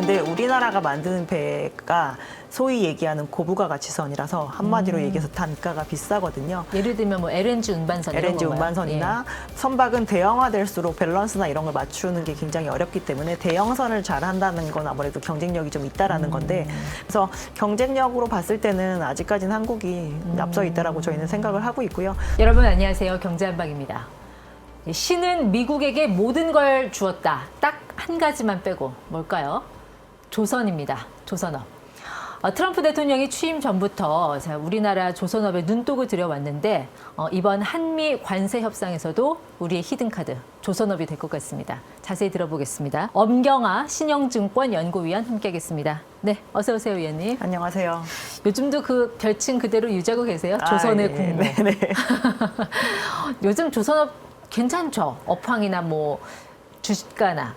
근데 우리나라가 만드는 배가 소위 얘기하는 고부가 가치선이라서 한마디로 음. 얘기해서 단가가 비싸거든요. 예를 들면 뭐 LNG 운반선 이런 LNG 건가요? 운반선이나 선박은 대형화될수록 밸런스나 이런 걸 맞추는 게 굉장히 어렵기 때문에 대형선을 잘 한다는 건 아무래도 경쟁력이 좀 있다라는 음. 건데 그래서 경쟁력으로 봤을 때는 아직까지는 한국이 앞서 있다라고 저희는 생각을 하고 있고요. 예. 여러분 안녕하세요. 경제 한방입니다. 신은 미국에게 모든 걸 주었다. 딱 한 가지만 빼고 뭘까요? 조선입니다. 조선업. 어, 트럼프 대통령이 취임 전부터 자, 우리나라 조선업에 눈독을 들여왔는데 어, 이번 한미 관세 협상에서도 우리의 히든카드 조선업이 될 것 같습니다. 자세히 들어보겠습니다. 엄경아 신영증권 연구위원 함께하겠습니다. 네, 어서 오세요, 위원님. 안녕하세요. 요즘도 그 별칭 그대로 유지하고 계세요? 조선의 아, 예. 국무. 네, 네. 요즘 조선업 괜찮죠? 업황이나 뭐 주가나.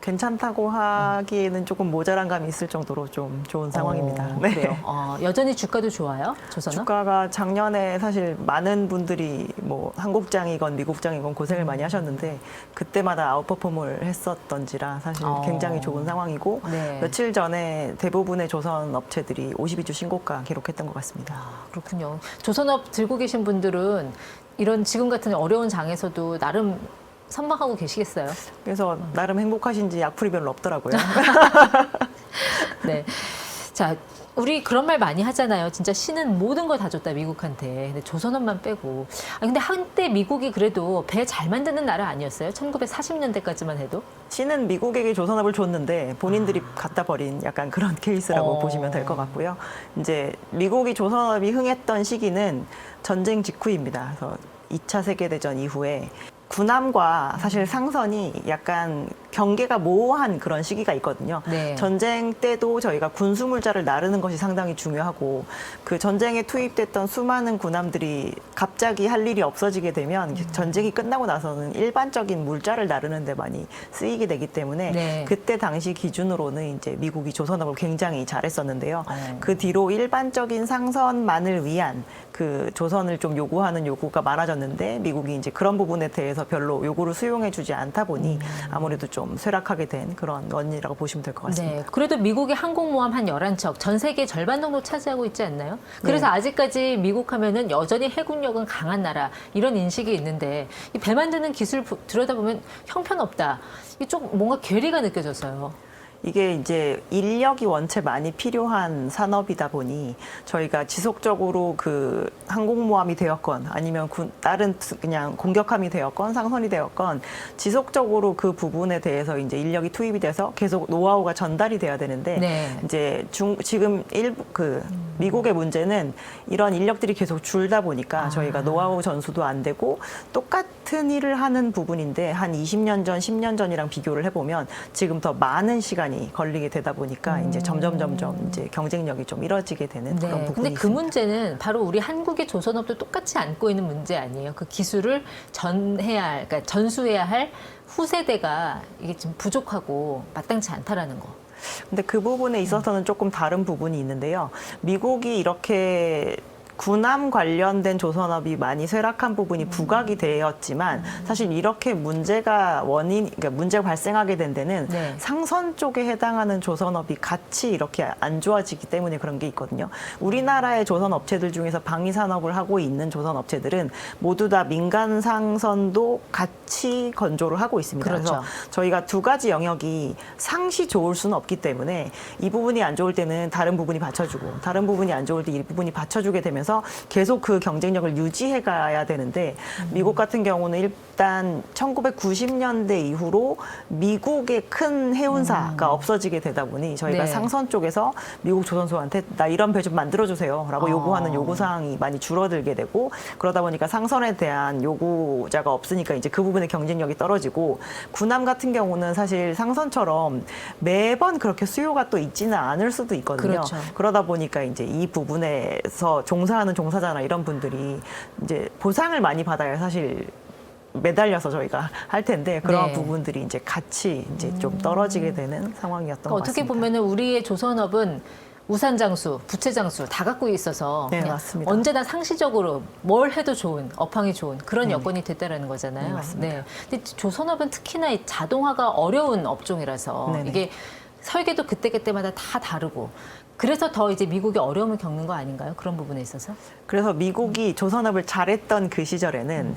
괜찮다고 하기에는 조금 모자란 감이 있을 정도로 좀 좋은 상황입니다. 어, 네. 그래요. 어, 여전히 주가도 좋아요? 조선업? 주가가 작년에 사실 많은 분들이 뭐 한국장이건 미국장이건 고생을 많이 하셨는데 그때마다 아웃퍼폼을 했었던지라 사실 어. 굉장히 좋은 상황이고 네. 며칠 전에 대부분의 조선 업체들이 52주 신고가 기록했던 것 같습니다. 아, 그렇군요. 조선업 들고 계신 분들은 이런 지금 같은 어려운 장에서도 나름 선방하고 계시겠어요? 그래서 나름 행복하신지 악플이 별로 없더라고요. 네. 자, 우리 그런 말 많이 하잖아요. 진짜 신은 모든 걸 다 줬다 미국한테. 근데 조선업만 빼고. 아 근데 한때 미국이 그래도 배 잘 만드는 나라 아니었어요? 1940년대까지만 해도. 신은 미국에게 조선업을 줬는데 본인들이 갖다 버린 약간 그런 케이스라고 어. 보시면 될 것 같고요. 이제 미국이 조선업이 흥했던 시기는 전쟁 직후입니다. 그래서 2차 세계대전 이후에 군함과 사실 상선이 약간 경계가 모호한 그런 시기가 있거든요. 네. 전쟁 때도 저희가 군수물자를 나르는 것이 상당히 중요하고 그 전쟁에 투입됐던 수많은 군함들이 갑자기 할 일이 없어지게 되면 음. 전쟁이 끝나고 나서는 일반적인 물자를 나르는 데 많이 쓰이게 되기 때문에 네. 그때 당시 기준으로는 이제 미국이 조선업을 굉장히 잘했었는데요. 어. 그 뒤로 일반적인 상선만을 위한 그 조선을 좀 요구하는 요구가 많아졌는데 미국이 이제 그런 부분에 대해서 별로 요구를 수용해 주지 않다 보니 음. 아무래도 좀 쇠락하게 된 그런 원인이라고 보시면 될 것 같습니다. 네. 그래도 미국의 항공모함 한 11척, 전 세계 절반 정도 차지하고 있지 않나요? 그래서 네. 아직까지 미국 하면은 여전히 해군력은 강한 나라, 이런 인식이 있는데, 이 배 만드는 기술 보- 들여다보면 형편없다. 좀 뭔가 괴리가 느껴져서요. 이게 이제 인력이 원체 많이 필요한 산업이다 보니 저희가 지속적으로 그 항공모함이 되었건 아니면 군- 다른 그냥 공격함이 되었건 상선이 되었건 지속적으로 그 부분에 대해서 이제 인력이 투입이 돼서 계속 노하우가 전달이 돼야 되는데 네. 이제 중 지금 일부 그 미국의 문제는 이런 인력들이 계속 줄다 보니까 아. 저희가 노하우 전수도 안 되고 똑같 은 일을 하는 부분인데 한 20년 전, 10년 전이랑 비교를 해보면 지금 더 많은 시간이 걸리게 되다 보니까 이제 점점 점점 이제 경쟁력이 좀 이뤄지게 되는 그런 네. 부분이 근데 그 있습니다. 문제는 바로 우리 한국의 조선업도 똑같이 안고 있는 문제 아니에요. 그 기술을 전해야 할, 그러니까 전수해야 할 후세대가 이게 좀 부족하고 마땅치 않다라는 거. 근데 그 부분에 있어서는 조금 다른 부분이 있는데요. 미국이 이렇게 군함 관련된 조선업이 많이 쇠락한 부분이 부각이 되었지만 사실 이렇게 문제가 원인 그러니까 문제가 발생하게 된 데는 네. 상선 쪽에 해당하는 조선업이 같이 이렇게 안 좋아지기 때문에 그런 게 있거든요. 우리나라의 조선 업체들 중에서 방위 산업을 하고 있는 조선 업체들은 모두 다 민간 상선도 같이 건조를 하고 있습니다. 그렇죠. 래서 저희가 두 가지 영역이 상시 좋을 수는 없기 때문에 이 부분이 안 좋을 때는 다른 부분이 받쳐주고 다른 부분이 안 좋을 때 이 부분이 받쳐주게 되면서 계속 그 경쟁력을 유지해 가야 되는데 미국 같은 경우는 일단 1990년대 이후로 미국의 큰 해운사가 없어지게 되다 보니 저희가 네. 상선 쪽에서 미국 조선소한테 나 이런 배 좀 만들어 주세요라고 어. 요구하는 요구 사항이 많이 줄어들게 되고 그러다 보니까 상선에 대한 요구자가 없으니까 이제 그 부분의 경쟁력이 떨어지고 군함 같은 경우는 사실 상선처럼 매번 그렇게 수요가 또 있지는 않을 수도 있거든요. 그렇죠. 그러다 보니까 이제 이 부분에서 종사 하는 종사자나 이런 분들이 이제 보상을 많이 받아야 사실 매달려서 저희가 할 텐데 그런 네. 부분들이 이제 같이 이제 좀 떨어지게 되는 상황이었던 그러니까 것 어떻게 같습니다. 보면은 우리의 조선업은 우산 장수, 부채 장수 다 갖고 있어서 네, 그냥 맞습니다. 언제나 상시적으로 뭘 해도 좋은 업황이 좋은 그런 여건이 됐다라는 거잖아요. 네, 맞습니다. 근데 조선업은 특히나 이 자동화가 어려운 업종이라서 네 네. 이게 설계도 그때 그때마다 다 다르고 그래서 더 이제 미국이 어려움을 겪는 거 아닌가요? 그런 부분에 있어서. 그래서 미국이 조선업을 잘했던 그 시절에는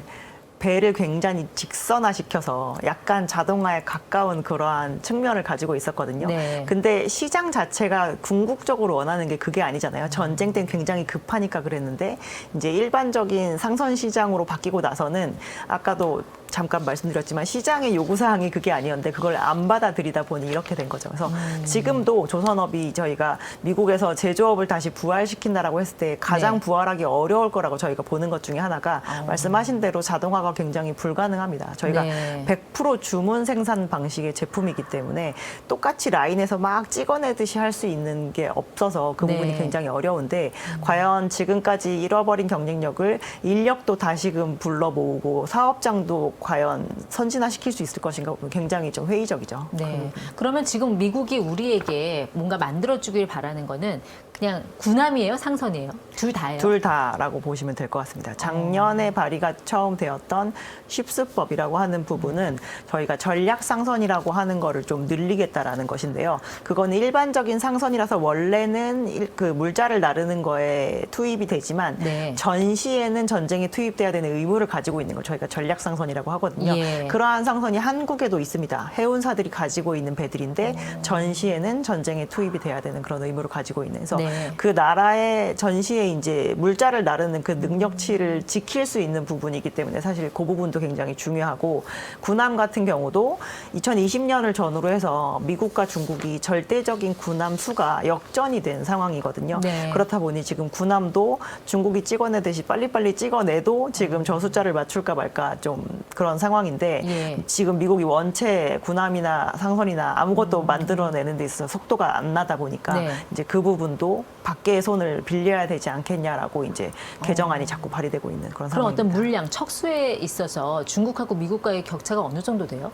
배를 굉장히 직선화시켜서 약간 자동화에 가까운 그러한 측면을 가지고 있었거든요. 네. 근데 시장 자체가 궁극적으로 원하는 게 그게 아니잖아요. 전쟁 때는 굉장히 급하니까 그랬는데 이제 일반적인 상선 시장으로 바뀌고 나서는 아까도 잠깐 말씀드렸지만 시장의 요구 사항이 그게 아니었는데 그걸 안 받아들이다 보니 이렇게 된 거죠. 그래서 지금도 조선업이 저희가 미국에서 제조업을 다시 부활시킨다라고 했을 때 가장 네. 부활하기 어려울 거라고 저희가 보는 것 중에 하나가 말씀하신 대로 자동화가 굉장히 불가능합니다. 저희가 네. 100% 주문 생산 방식의 제품이기 때문에 똑같이 라인에서 막 찍어내듯이 할 수 있는 게 없어서 그 부분이 네. 굉장히 어려운데 과연 지금까지 잃어버린 경쟁력을 인력도 다시금 불러 모으고 사업장도 과연 선진화시킬 수 있을 것인가 굉장히 좀 회의적이죠. 네. 그러면 지금 미국이 우리에게 뭔가 만들어주길 바라는 거는 그냥 군함이에요, 상선이에요? 둘 다예요. 둘 다라고 보시면 될 것 같습니다. 작년에 발의가 처음 되었던 쉽스법이라고 하는 부분은 저희가 전략 상선이라고 하는 거를 좀 늘리겠다라는 것인데요. 그거는 일반적인 상선이라서 원래는 일- 그 물자를 나르는 거에 투입이 되지만 네. 전시에는 전쟁에 투입돼야 되는 의무를 가지고 있는 걸 저희가 전략 상선이라고 하거든요. 예. 그러한 상선이 한국에도 있습니다. 해운사들이 가지고 있는 배들인데 전시에는 전쟁에 투입이 돼야 되는 그런 의무를 가지고 있는. 그래서 네. 그 나라의 전시에 이제 물자를 나르는 그 능력치를 지킬 수 있는 부분이기 때문에 사실 그 부분도 굉장히 중요하고 군함 같은 경우도 2020년을 전후로 해서 미국과 중국이 절대적인 군함 수가 역전이 된 상황이거든요. 네. 그렇다 보니 지금 군함도 중국이 찍어내듯이 빨리빨리 찍어내도 지금 저 숫자를 맞출까 말까 좀 그런 상황인데 예. 지금 미국이 원체 군함이나 상선이나 아무것도 만들어내는 데 있어서 속도가 안 나다 보니까 네. 이제 그 부분도 밖의 손을 빌려야 되지 않겠냐라고 이제 개정안이 자꾸 발의되고 있는 그런 상황입니다. 어떤 물량, 척수에 있어서 중국하고 미국과의 격차가 어느 정도 돼요?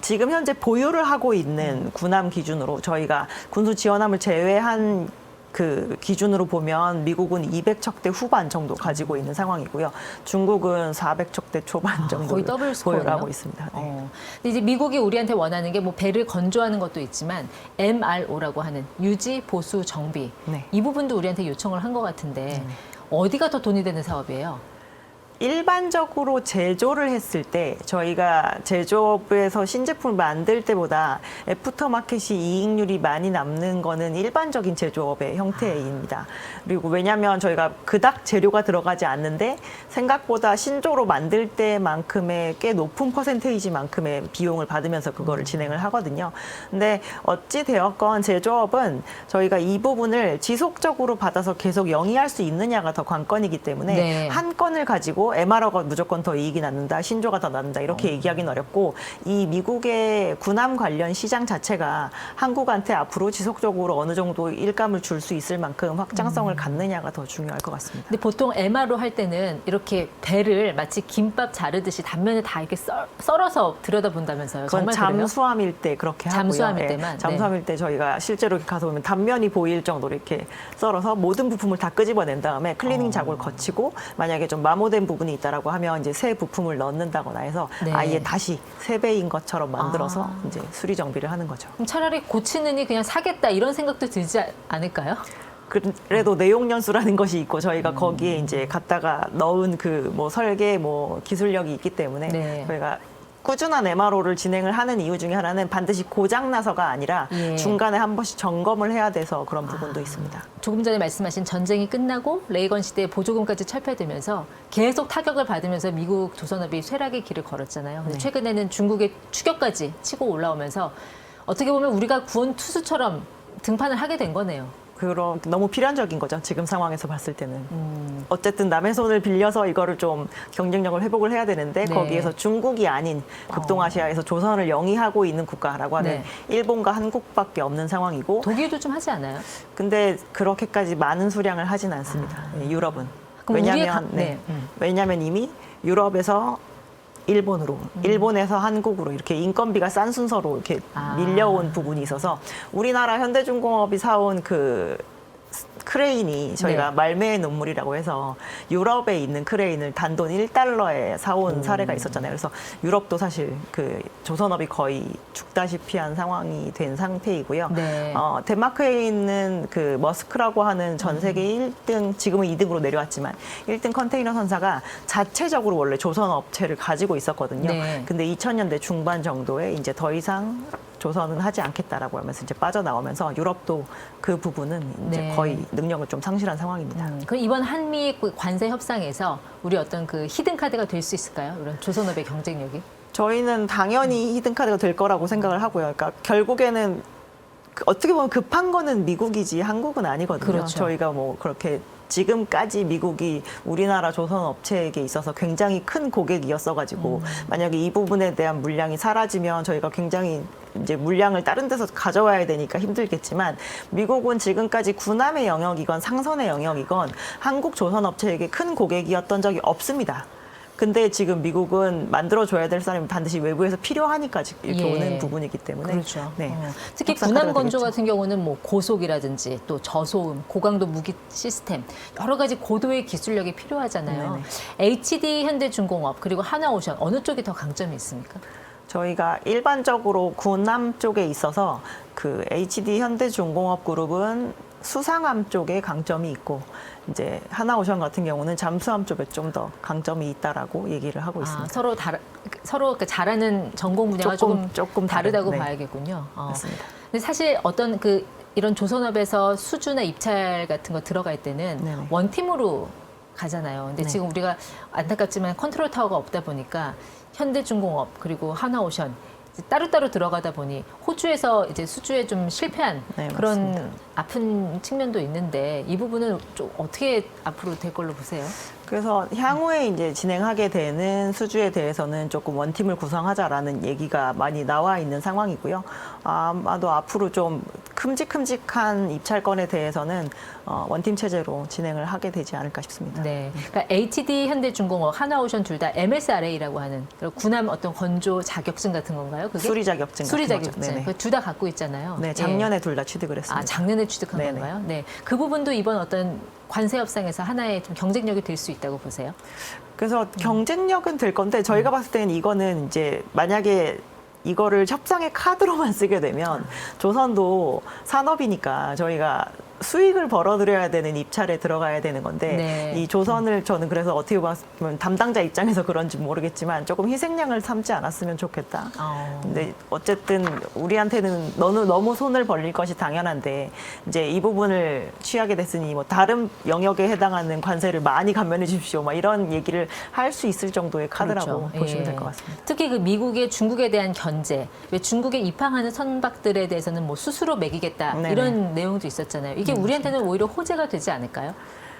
지금 현재 보유를 하고 있는 군함 기준으로 저희가 군수 지원함을 제외한 그 기준으로 보면 미국은 200척대 후반 정도 가지고 있는 상황이고요. 중국은 400척대 초반 정도 아, 거의 더블 스코어네요. 보유를 하고 있습니다. 네. 어. 근데 이제 미국이 우리한테 원하는 게 뭐 배를 건조하는 것도 있지만 MRO라고 하는 유지, 보수, 정비 네. 이 부분도 우리한테 요청을 한 것 같은데 어디가 더 돈이 되는 사업이에요? 일반적으로 제조를 했을 때 저희가 제조업에서 신제품을 만들 때보다 애프터마켓이 이익률이 많이 남는 거는 일반적인 제조업의 형태입니다. 그리고 왜냐하면 저희가 그닥 재료가 들어가지 않는데 생각보다 신조로 만들 때만큼의 꽤 높은 퍼센테이지만큼의 비용을 받으면서 그거를 진행을 하거든요. 근데 어찌 되었건 제조업은 저희가 이 부분을 지속적으로 받아서 계속 영위할 수 있느냐가 더 관건이기 때문에 네. 한 건을 가지고 MRO가 무조건 더 이익이 낳는다, 신조가 더 낳는다 이렇게 얘기하기는 어렵고 이 미국의 군함 관련 시장 자체가 한국한테 앞으로 지속적으로 어느 정도 일감을 줄 수 있을 만큼 확장성을 갖느냐가 더 중요할 것 같습니다. 근데 보통 MRO 할 때는 이렇게 배를 마치 김밥 자르듯이 단면에 다 이렇게 썰, 썰어서 들여다본다면서요. 그건? 잠수함일 때 그렇게 하고요. 잠수함일 예, 때만? 네. 잠수함일 때 저희가 실제로 가서 보면 단면이 보일 정도로 이렇게 썰어서 모든 부품을 다 끄집어낸 다음에 클리닝 어. 작업을 거치고 만약에 좀 마모된 부분 이 있다라고 하면 이제 새 부품을 넣는다거나 해서 네. 아예 다시 새 배인 것처럼 만들어서 아. 이제 수리 정비를 하는 거죠. 그럼 차라리 고치느니 그냥 사겠다 이런 생각도 들지 않을까요? 그래도 내용 연수라는 것이 있고 음. 저희가 거기에 이제 갖다가 넣은 그 뭐 설계 뭐 기술력이 있기 때문에 네. 저희가 꾸준한 MRO를 진행을 하는 이유 중에 하나는 반드시 고장 나서가 아니라 예. 중간에 한 번씩 점검을 해야 돼서 그런 부분도 아. 있습니다. 조금 전에 말씀하신 전쟁이 끝나고 레이건 시대에 보조금까지 철폐되면서 계속 타격을 받으면서 미국 조선업이 쇠락의 길을 걸었잖아요. 근데 네. 최근에는 중국의 추격까지 치고 올라오면서 어떻게 보면 우리가 구원 투수처럼 등판을 하게 된 거네요. 그런 너무 필연적인 거죠. 지금 상황에서 봤을 때는. 음. 어쨌든 남의 손을 빌려서 이거를 좀 경쟁력을 회복을 해야 되는데 네. 거기에서 중국이 아닌 극동아시아에서 조선을 영위하고 있는 국가라고 하는 네. 일본과 한국밖에 없는 상황이고 독일도 좀 하지 않아요? 근데 그렇게까지 많은 수량을 하진 않습니다. 예, 유럽은. 아. 그럼 우리의 왜냐하면 가- 네. 네, 음. 왜냐하면 이미 유럽에서 일본으로, 음. 일본에서 한국으로 이렇게 인건비가 싼 순서로 이렇게 아. 밀려온 부분이 있어서 우리나라 현대중공업이 사온 그 크레인이 저희가 네. 말매의 눈물이라고 해서 유럽에 있는 크레인을 단돈 1달러에 사온 사례가 있었잖아요. 그래서 유럽도 사실 그 조선업이 거의 죽다시피 한 상황이 된 상태이고요. 네. 어, 덴마크에 있는 그 머스크라고 하는 전 세계 음. 1등 지금은 2등으로 내려왔지만 1등 컨테이너 선사가 자체적으로 원래 조선 업체를 가지고 있었거든요. 네. 근데 2000년대 중반 정도에 이제 더 이상 조선은 하지 않겠다라고 하면서 이제 빠져나오면서 유럽도 그 부분은 이제 네. 거의 능력을 좀 상실한 상황입니다. 음, 그럼 이번 한미 그 관세 협상에서 우리 어떤 그 히든 카드가 될 수 있을까요? 이런 조선업의 경쟁력이? 저희는 당연히 히든 카드가 될 거라고 생각을 하고요. 그러니까 결국에는 그 어떻게 보면 급한 거는 미국이지 한국은 아니거든요. 그렇죠. 저희가 뭐 그렇게 지금까지 미국이 우리나라 조선 업체에게 있어서 굉장히 큰 고객이었어가지고 만약에 이 부분에 대한 물량이 사라지면 저희가 굉장히 이제 물량을 다른 데서 가져와야 되니까 힘들겠지만 미국은 지금까지 군함의 영역이건 상선의 영역이건 한국 조선 업체에게 큰 고객이었던 적이 없습니다. 근데 지금 미국은 만들어줘야 될 사람이 반드시 외부에서 필요하니까 이렇게 예. 오는 부분이기 때문에 그렇죠. 네. 어, 특히 군함 건조 되겠죠. 같은 경우는 뭐 고속이라든지 또 저소음, 고강도 무기 시스템 여러 가지 고도의 기술력이 필요하잖아요. 네네. HD 현대중공업 그리고 하나오션 어느 쪽이 더 강점이 있습니까? 저희가 일반적으로 군함 쪽에 있어서 그 HD 현대중공업 그룹은 수상함 쪽에 강점이 있고 이제 하나오션 같은 경우는 잠수함 쪽에 좀 더 강점이 있다라고 얘기를 하고 아, 있습니다. 서로 다르, 서로 그 잘하는 전공 분야가 조금, 조금- 조금 다르다고 다른, 네. 봐야겠군요. 어. 맞습니다. 근데 사실 어떤 그 이런 조선업에서 수주나 입찰 같은 거 들어갈 때는 네네. 원팀으로 가잖아요. 근데 네. 지금 우리가 안타깝지만 컨트롤 타워가 없다 보니까 현대중공업 그리고 하나오션 따로따로 들어가다 보니 호주에서 이제 수주에 좀 실패한 네, 그런 맞습니다. 아픈 측면도 있는데 이 부분은 좀 어떻게 앞으로 될 걸로 보세요? 그래서 향후에 이제 진행하게 되는 수주에 대해서는 조금 원팀을 구성하자라는 얘기가 많이 나와 있는 상황이고요. 아마도 앞으로 좀 큼직큼직한 입찰건에 대해서는 어, 원팀 체제로 진행을 하게 되지 않을까 싶습니다. 네. 그러니까 HD 현대중공업, 하나오션 둘 다 MSRA라고 하는 군함 어떤 건조 자격증 같은 건가요? 그게 수리 자격증 수리. 자격증. 네네. 둘다 갖고 있잖아요. 네, 예. 작년에 둘다 취득을 했습니다. 아, 작년에 취득한 네네. 건가요? 네. 그 부분도 이번 어떤 관세 협상에서 하나의 좀 경쟁력이 될 수 있다고 보세요. 그래서 음. 경쟁력은 될 건데 저희가 봤을 때는 이거는 이제 만약에 이거를 협상의 카드로만 쓰게 되면 조선도 산업이니까 저희가 수익을 벌어들여야 되는 입찰에 들어가야 되는 건데 네. 이 조선을 저는 그래서 어떻게 보면 담당자 입장에서 그런지 모르겠지만 조금 희생양을 삼지 않았으면 좋겠다. 어. 근데 어쨌든 우리한테는 너무 너무 손을 벌릴 것이 당연한데 이제 이 부분을 취하게 됐으니 뭐 다른 영역에 해당하는 관세를 많이 감면해 주십시오. 막 이런 얘기를 할 수 있을 정도의 카드라고 그렇죠. 보시면 예. 될것 같습니다. 특히 그 미국의 중국에 대한 견제, 왜 중국에 입항하는 선박들에 대해서는 뭐 수수료 매기겠다 네네. 음, 이런 내용도 있었잖아요. 이게 우리한테는 오히려 호재가 되지 않을까요?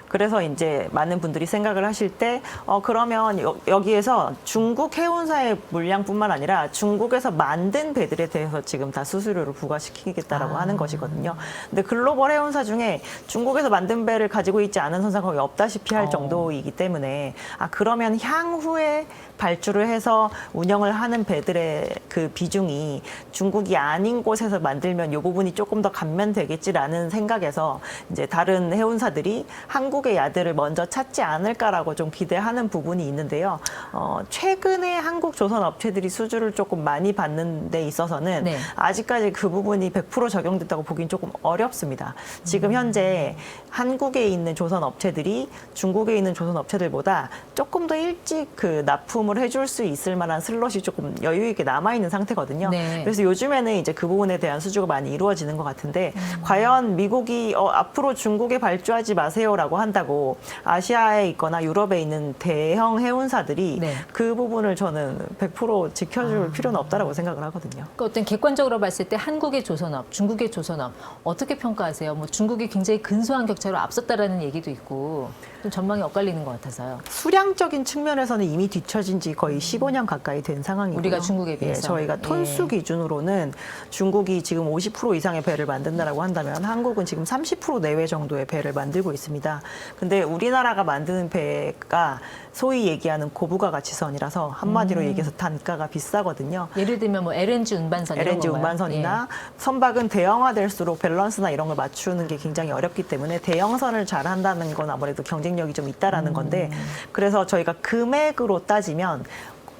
그래서 이제 많은 분들이 생각을 하실 때, 어, 그러면 여, 여기에서 중국 해운사의 물량뿐만 아니라 중국에서 만든 배들에 대해서 지금 다 수수료를 부과시키겠다라고 아. 하는 것이거든요. 근데 글로벌 해운사 중에 중국에서 만든 배를 가지고 있지 않은 선사가 거의 없다시피 할 어. 정도이기 때문에, 아, 그러면 향후에 발주를 해서 운영을 하는 배들의 그 비중이 중국이 아닌 곳에서 만들면 이 부분이 조금 더 감면되겠지라는 생각에서 이제 다른 해운사들이 한국의 야들을 먼저 찾지 않을까라고 좀 기대하는 부분이 있는데요. 어, 최근에 한국 조선 업체들이 수주를 조금 많이 받는 데 있어서는 네. 아직까지 그 부분이 100% 적용됐다고 보기는 조금 어렵습니다. 지금 현재 한국에 있는 조선 업체들이 중국에 있는 조선 업체들보다 조금 더 일찍 그 납품 을 해줄 수 있을 만한 슬롯이 조금 여유 있게 남아 있는 상태거든요. 네. 그래서 요즘에는 이제 그 부분에 대한 수주가 많이 이루어지는 것 같은데 과연 미국이 어, 앞으로 중국에 발주하지 마세요라고 한다고 아시아에 있거나 유럽에 있는 대형 해운사들이 네. 그 부분을 저는 100% 지켜줄 필요는 없다라고 생각을 하거든요. 그 어떤 객관적으로 봤을 때 한국의 조선업, 중국의 조선업 어떻게 평가하세요? 뭐 중국이 굉장히 근소한 격차로 앞섰다라는 얘기도 있고. 좀 전망이 엇갈리는 것 같아서요. 수량적인 측면에서는 이미 뒤처진 지 거의 15년 가까이 된 상황이고요. 우리가 중국에 예, 비해서. 저희가 톤수 예. 기준으로는 중국이 지금 50% 이상의 배를 만든다라고 한다면 한국은 지금 30% 내외 정도의 배를 만들고 있습니다. 근데 우리나라가 만드는 배가 소위 얘기하는 고부가 가치선이라서 한마디로 음. 얘기해서 단가가 비싸거든요. 예를 들면 뭐 LNG 운반선 이런 LNG 건가요? 운반선이나 선박은 대형화될수록 밸런스나 이런 걸 맞추는 게 굉장히 어렵기 때문에 대형선을 잘 한다는 건 아무래도 경쟁력이 좀 음. 있다라는 건데 그래서 저희가 금액으로 따지면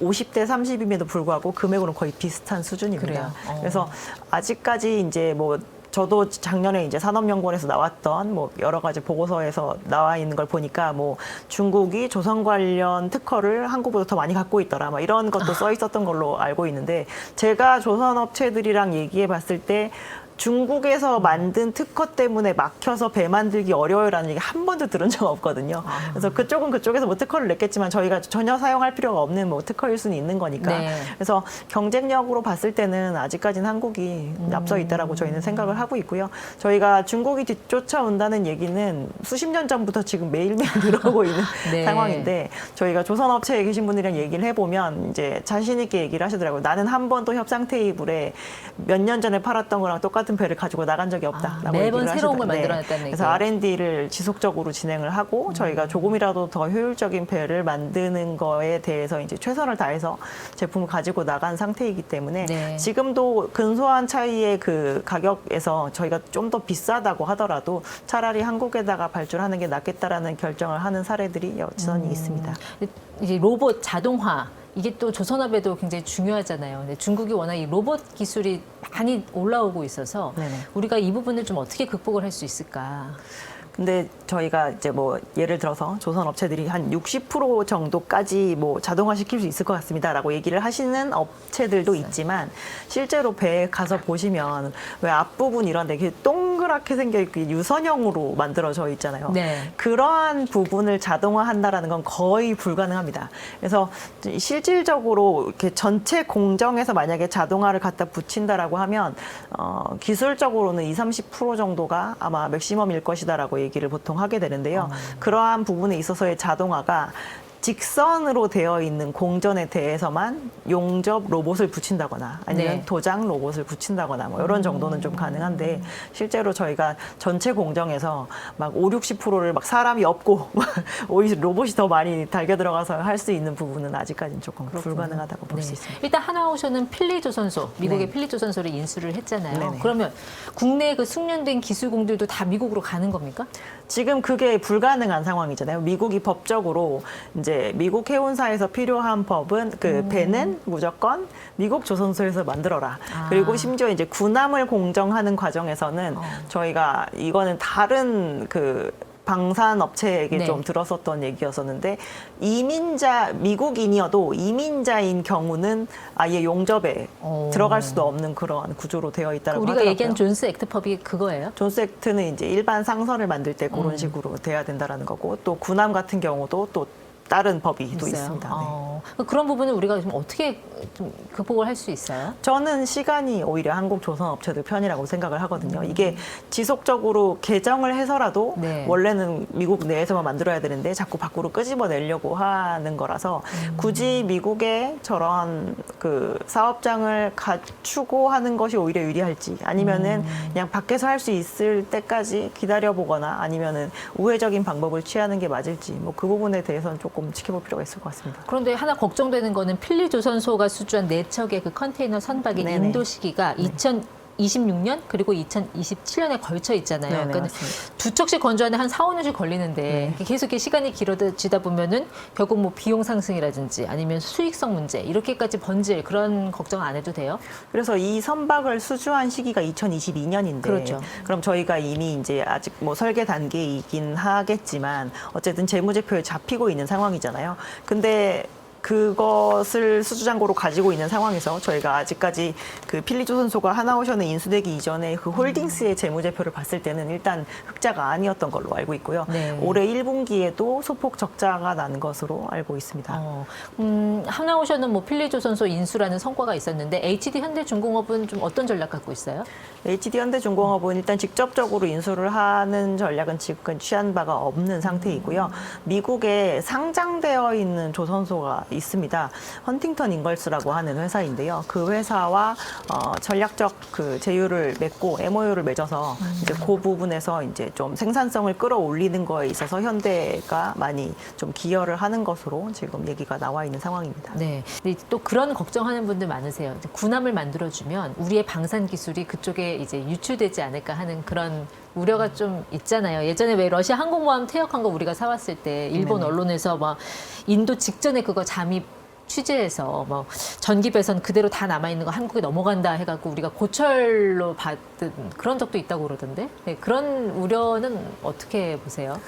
50대 30임에도 불구하고 금액으로는 거의 비슷한 수준입니다. 그래요? 어. 그래서 아직까지 이제 뭐 저도 작년에 이제 산업연구원에서 나왔던 뭐 여러 가지 보고서에서 나와 있는 걸 보니까 뭐 중국이 조선 관련 특허를 한국보다 더 많이 갖고 있더라. 막 이런 것도 써 있었던 걸로 알고 있는데 제가 조선 업체들이랑 얘기해 봤을 때 중국에서 만든 특허 때문에 막혀서 배 만들기 어려워요라는 얘기 한 번도 들은 적 없거든요. 그래서 그쪽은 그쪽에서 뭐 특허를 냈겠지만 저희가 전혀 사용할 필요가 없는 뭐 특허일 수는 있는 거니까. 네. 그래서 경쟁력으로 봤을 때는 아직까지는 한국이 앞서 있다라고 저희는 생각을 하고 있고요. 저희가 중국이 뒤쫓아온다는 얘기는 수십 년 전부터 지금 매일매일 들어오고 있는 네. 상황인데 저희가 조선 업체에 계신 분들이랑 얘기를 해보면 이제 자신 있게 얘기를 하시더라고요. 나는 한 번도 협상 테이블에 몇 년 전에 팔았던 거랑 똑같은 배를 가지고 나간 적이 없다라고 아, 매번 새로운 걸. 만들어냈다는 그래서 얘기예요. R&D를 지속적으로 진행을 하고 저희가 조금이라도 더 효율적인 배를 만드는 거에 대해서 이제 최선을 다해서 제품을 가지고 나간 상태이기 때문에 네. 지금도 근소한 차이의 그 가격에서 저희가 좀 더 비싸다고 하더라도 차라리 한국에다가 발주하는 게 낫겠다라는 결정을 하는 사례들이 여전히 음. 있습니다. 이제 로봇 자동화 이게 또 조선업에도 굉장히 중요하잖아요. 근데 중국이 워낙 이 로봇 기술이 많이 올라오고 있어서 네네. 우리가 이 부분을 좀 어떻게 극복을 할 수 있을까? 근데 저희가 이제 뭐 예를 들어서 조선 업체들이 한 60% 정도까지 뭐 자동화 시킬 수 있을 것 같습니다라고 얘기를 하시는 업체들도 있지만 실제로 배에 가서 보시면 왜 앞부분 이런 데 이렇게 동그랗게 생겨 있고 유선형으로 만들어져 있잖아요. 네. 그러한 부분을 자동화한다라는 건 거의 불가능합니다. 그래서 실질적으로 이렇게 전체 공정에서 만약에 자동화를 갖다 붙인다라고 하면 어, 기술적으로는 20, 30% 정도가 아마 맥시멈일 것이다라고 얘기 를 보통 하게 되는데요. 그러한 부분에 있어서의 자동화가 직선으로 되어 있는 공전에 대해서만 용접 로봇을 붙인다거나 아니면 네. 도장 로봇을 붙인다거나 뭐 이런 정도는 좀 가능한데 실제로 저희가 전체 공정에서 막 5, 60%를 막 사람이 없고 오히려 로봇이 더 많이 달겨 들어가서 할 수 있는 부분은 아직까지는 조금 불가능하다고 볼수 네. 있습니다. 일단 하나오션은 필리조선소, 미국의 네. 필리조선소를 인수를 했잖아요. 네네. 그러면 국내 그 숙련된 기술공들도 다 미국으로 가는 겁니까? 지금 그게 불가능한 상황이잖아요. 미국이 법적으로 이제 미국 해운사에서 필요한 법은 그 배는 무조건 미국 조선소에서 만들어라. 아. 그리고 심지어 이제 군함을 공정하는 과정에서는 어. 저희가 이거는 다른 그 방산 업체에게 네. 좀 들었었던 얘기였었는데 이민자 미국인이어도 이민자인 경우는 아예 용접에 오. 들어갈 수도 없는 그러한 구조로 되어 있다고 우리가 하더라고요. 얘기한 존스 액트법이 그거예요? 존스 액트는 이제 일반 상선을 만들 때 음. 그런 식으로 돼야 된다라는 거고 또 군함 같은 경우도 또 다른 법이 또 있어요? 있습니다. 네. 어, 그런 부분을 우리가 좀 어떻게 좀 극복을 할 수 있어요? 저는 시간이 오히려 한국 조선 업체들 편이라고 생각을 하거든요. 이게 음. 지속적으로 개정을 해서라도 네. 원래는 미국 내에서만 만들어야 되는데 자꾸 밖으로 끄집어내려고 하는 거라서 음. 굳이 미국에 저런 그 사업장을 갖추고 하는 것이 오히려 유리할지 아니면은 음. 그냥 밖에서 할 수 있을 때까지 기다려보거나 아니면은 우회적인 방법을 취하는 게 맞을지 뭐 그 부분에 대해서는 조금 지켜볼 필요가 있을 것 같습니다. 그런데 하나 걱정되는 거는 필리조선소가 수주한 네 척의 그 컨테이너 선박의 네네. 인도 시기가 2026년 그리고 2027년에 걸쳐 있잖아요. 네네, 그러니까 맞습니다. 두 척씩 건조하는데 한 4, 5년씩 걸리는데 네. 계속 이렇게 시간이 길어지다 보면은 결국 뭐 비용 상승이라든지 아니면 수익성 문제 이렇게까지 번질 그런 걱정 안 해도 돼요? 그래서 이 선박을 수주한 시기가 2022년인데 그렇죠. 럼 저희가 이미 이제 아직 뭐 설계 단계이긴 하겠지만 어쨌든 재무제표에 잡히고 있는 상황이잖아요. 근데 그것을 수주잔고로 가지고 있는 상황에서 저희가 아직까지 그 필리조선소가 하나오션에 인수되기 이전에 그 홀딩스의 재무제표를 봤을 때는 일단 흑자가 아니었던 걸로 알고 있고요. 네. 올해 1분기에도 소폭 적자가 난 것으로 알고 있습니다. 어, 음, 하나오션은 뭐 필리조선소 인수라는 성과가 있었는데 HD 현대중공업은 좀 어떤 전략 갖고 있어요? HD 현대중공업은 일단 직접적으로 인수를 하는 전략은 지금 취한 바가 없는 상태이고요. 미국에 상장되어 있는 조선소가 있 습니다. 헌팅턴 인걸스라고 하는 회사인데요. 그 회사와 어, 전략적 그 제휴를 맺고 MOU를 맺어서 이제 그 부분에서 이제 좀 생산성을 끌어올리는 거에 있어서 현대가 많이 좀 기여를 하는 것으로 지금 얘기가 나와 있는 상황입니다. 네. 근데 또 그런 걱정하는 분들 많으세요. 군함을 만들어주면 우리의 방산 기술이 그쪽에 이제 유출되지 않을까 하는 그런 우려가 좀 있잖아요. 예전에 왜 러시아 항공모함 퇴역한 거 우리가 사왔을 때 일본. 언론에서 막 인도 직전에 그거 잠입 취재해서 뭐 전기 배선 그대로 다 남아 있는 거 한국에 넘어간다 해갖고 우리가 고철로 받은 그런 적도 있다고 그러던데 네, 그런 우려는 어떻게 보세요?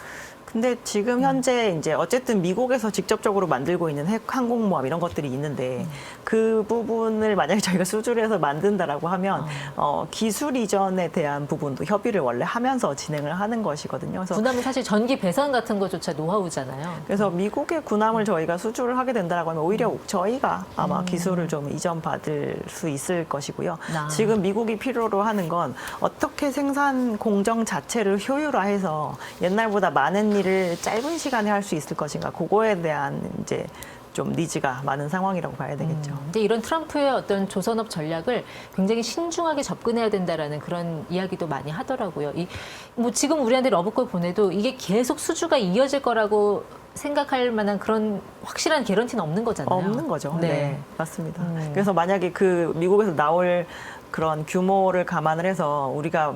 근데 지금 현재 이제 어쨌든 미국에서 직접적으로 만들고 있는 핵 항공모함 이런 것들이 있는데 그 부분을 만약에 저희가 수주를 해서 만든다라고 하면 어, 기술 이전에 대한 부분도 협의를 원래 하면서 진행을 하는 것이거든요. 그래서 군함은 사실 전기 배선 같은 것조차 노하우잖아요. 그래서 미국의 군함을 저희가 수주를 하게 된다라고 하면 오히려 저희가 아마 기술을 좀 이전 받을 수 있을 것이고요. 아. 지금 미국이 필요로 하는 건 어떻게 생산 공정 자체를 효율화해서 옛날보다 많은 일을 짧은 시간에 할 수 있을 것인가 그거에 대한 이제 좀 니즈가 많은 상황이라고 봐야 되겠죠. 근데 이런 트럼프의 어떤 조선업 전략을 굉장히 신중하게 접근해야 된다라는 그런 이야기도 많이 하더라고요. 이 뭐 지금 우리한테 러브콜 보내도 이게 계속 수주가 이어질 거라고 생각할 만한 그런 확실한 개런티는 없는 거잖아요. 없는 거죠. 네. 네, 맞습니다. 음. 그래서 만약에 그 미국에서 나올 그런 규모를 감안을 해서 우리가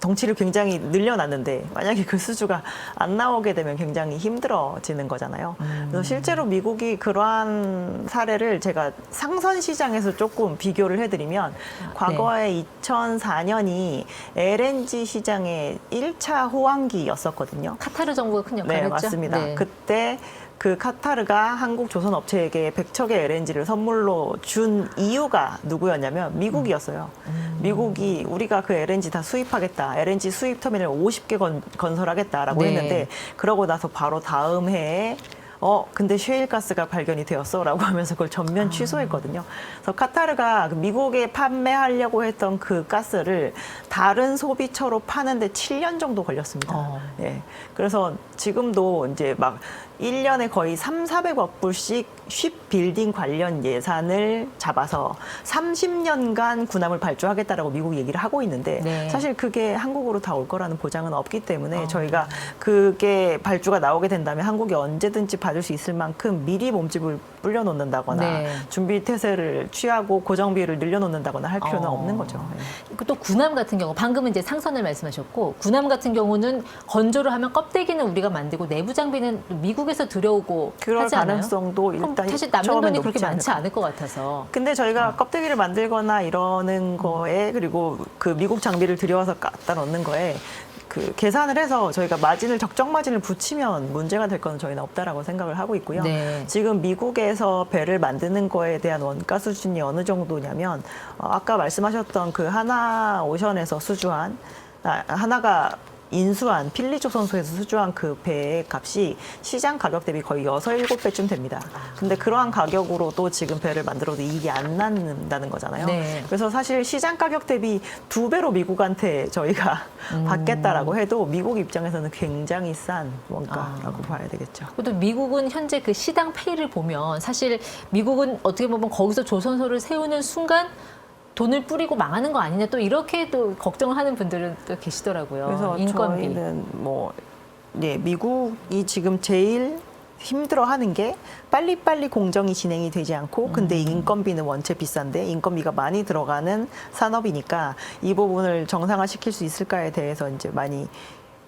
덩치를 굉장히 늘려놨는데 만약에 그 수주가 안 나오게 되면 굉장히 힘들어지는 거잖아요. 음. 그래서 실제로 미국이 그러한 사례를 제가 상선 시장에서 조금 비교를 해드리면 네. 과거에 2004년이 LNG 시장의 1차 호황기였었거든요. 카타르 정부가 큰 역할을 네, 했죠. 맞습니다. 네. 그때 그 카타르가 한국 조선 업체에게 100척의 LNG를 선물로 준 이유가 누구였냐면 미국이었어요. 음. 미국이 우리가 그 LNG 다 수입하겠다. LNG 수입 터미널 50개 건, 건설하겠다라고 네. 했는데 그러고 나서 바로 다음 해에 어, 근데 셰일가스가 발견이 되었어. 라고 하면서 그걸 전면 아. 취소했거든요. 그래서 카타르가 그 미국에 판매하려고 했던 그 가스를 다른 소비처로 파는데 7년 정도 걸렸습니다. 어. 예. 그래서 지금도 이제 막 1년에 거의 3, 400억 불씩 쉽 빌딩 관련 예산을 잡아서 30년간 군함을 발주하겠다라고 미국 얘기를 하고 있는데 네. 사실 그게 한국으로 다 올 거라는 보장은 없기 때문에 어. 저희가 그게 발주가 나오게 된다면 한국이 언제든지 받을 수 있을 만큼 미리 몸집을 불려놓는다거나 네. 준비 태세를 취하고 고정비를 늘려놓는다거나 할 필요는 어. 없는 거죠. 예. 그또 군함 같은 경우 방금은 이제 상선을 말씀하셨고 군함 같은 경우는 건조를 하면 껍데기는 우리가 만들고 내부 장비는 미국 에서 들여오고 그럴 하지 않아요? 가능성도 그럼 일단 사실 남는 돈이 그렇게 많지. 않을 것 같아서 근데 저희가 껍데기를 만들거나 이러는 거에 그리고 그 미국 장비를 들여와서 갖다 놓는 거에 그 계산을 해서 저희가 마진을 적정 마진을 붙이면 문제가 될 거는 저희는 없다라고 생각을 하고 있고요. 네. 지금 미국에서 배를 만드는 거에 대한 원가 수준이 어느 정도냐면 어, 아까 말씀하셨던 그 하나 오션에서 수주한 아, 하나가 인수한 필리조선소에서 수주한 그 배의 값이 시장 가격 대비 거의 여섯 일곱 배쯤 됩니다. 근데 그러한 가격으로도 지금 배를 만들어도 이익이 안 남는다는 거잖아요. 네. 그래서 사실 시장 가격 대비 두 배로 미국한테 저희가 음. 받겠다라고 해도 미국 입장에서는 굉장히 싼 원가라고 아. 봐야 되겠죠. 또 미국은 현재 그 시당 페이를 보면 사실 미국은 어떻게 보면 거기서 조선소를 세우는 순간 돈을 뿌리고 망하는 거 아니냐 또 이렇게 또 걱정을 하는 분들은 또 계시더라고요. 그래서 인건비. 저희는 뭐 예, 미국이 지금 제일 힘들어하는 게 빨리빨리 공정이 진행이 되지 않고 근데 음. 인건비는 원체 비싼데 인건비가 많이 들어가는 산업이니까 이 부분을 정상화시킬 수 있을까에 대해서 이제 많이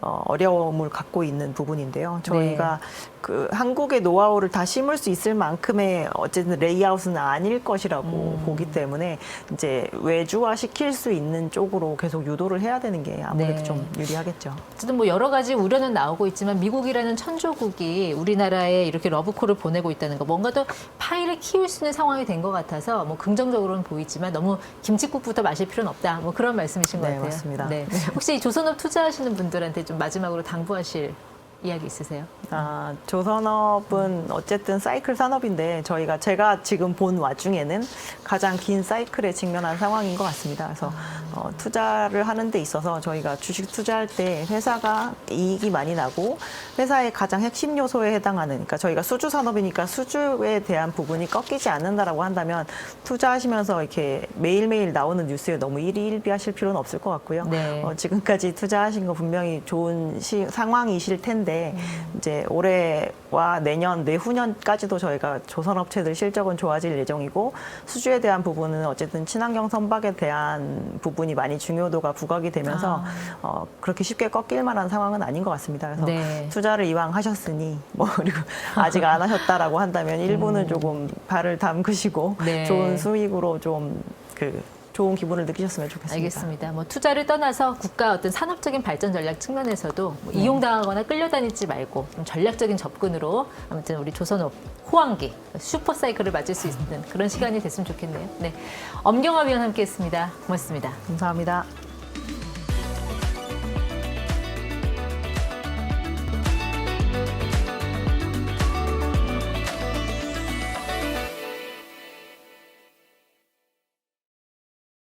어, 어려움을 갖고 있는 부분인데요. 저희가 그 한국의 노하우를 다 심을 수 있을 만큼의 어쨌든 레이아웃은 아닐 것이라고 보기 때문에 이제 외주화 시킬 수 있는 쪽으로 계속 유도를 해야 되는 게 아무래도 네. 좀 유리하겠죠. 어쨌든 뭐 여러 가지 우려는 나오고 있지만 미국이라는 천조국이 우리나라에 이렇게 러브콜을 보내고 있다는 거 뭔가 더 파이를 키울 수 있는 상황이 된 것 같아서 뭐 긍정적으로는 보이지만 너무 김치국부터 마실 필요는 없다. 뭐 그런 말씀이신 것 네, 같아요. 맞습니다. 네. 혹시 이 조선업 투자하시는 분들한테 좀 마지막으로 당부하실 이야기 있으세요? 아, 조선업은 어쨌든 사이클 산업인데 저희가 제가 지금 본 와중에는 가장 긴 사이클에 직면한 상황인 것 같습니다. 그래서 어, 투자를 하는 데 있어서 저희가 주식 투자할 때 회사가 이익이 많이 나고 회사의 가장 핵심 요소에 해당하는 그러니까 저희가 수주 산업이니까 수주에 대한 부분이 꺾이지 않는다라고 한다면 투자하시면서 이렇게 매일매일 나오는 뉴스에 너무 일희일비하실 필요는 없을 것 같고요. 네. 어, 지금까지 투자하신 거 분명히 좋은 시, 상황이실 텐데 이제 올해와 내년 내후년까지도 저희가 조선업체들 실적은 좋아질 예정이고 수주에 대한 부분은 어쨌든 친환경 선박에 대한 부분이 많이 중요도가 부각이 되면서 어, 그렇게 쉽게 꺾일 만한 상황은 아닌 것 같습니다. 그래서 네. 투자를 이왕 하셨으니 뭐 그리고 아직 안 하셨다라고 한다면 일부는 조금 발을 담그시고 음. 네. 좋은 수익으로 좀그 좋은 기분을 느끼셨으면 좋겠습니다. 알겠습니다. 뭐 투자를 떠나서 국가 어떤 산업적인 발전 전략 측면에서도 뭐 이용당하거나 끌려다니지 말고 좀 전략적인 접근으로 아무튼 우리 조선업 호황기 슈퍼 사이클을 맞을 수 있는 그런 시간이 됐으면 좋겠네요. 네, 엄경화 위원 함께했습니다. 고맙습니다. 감사합니다.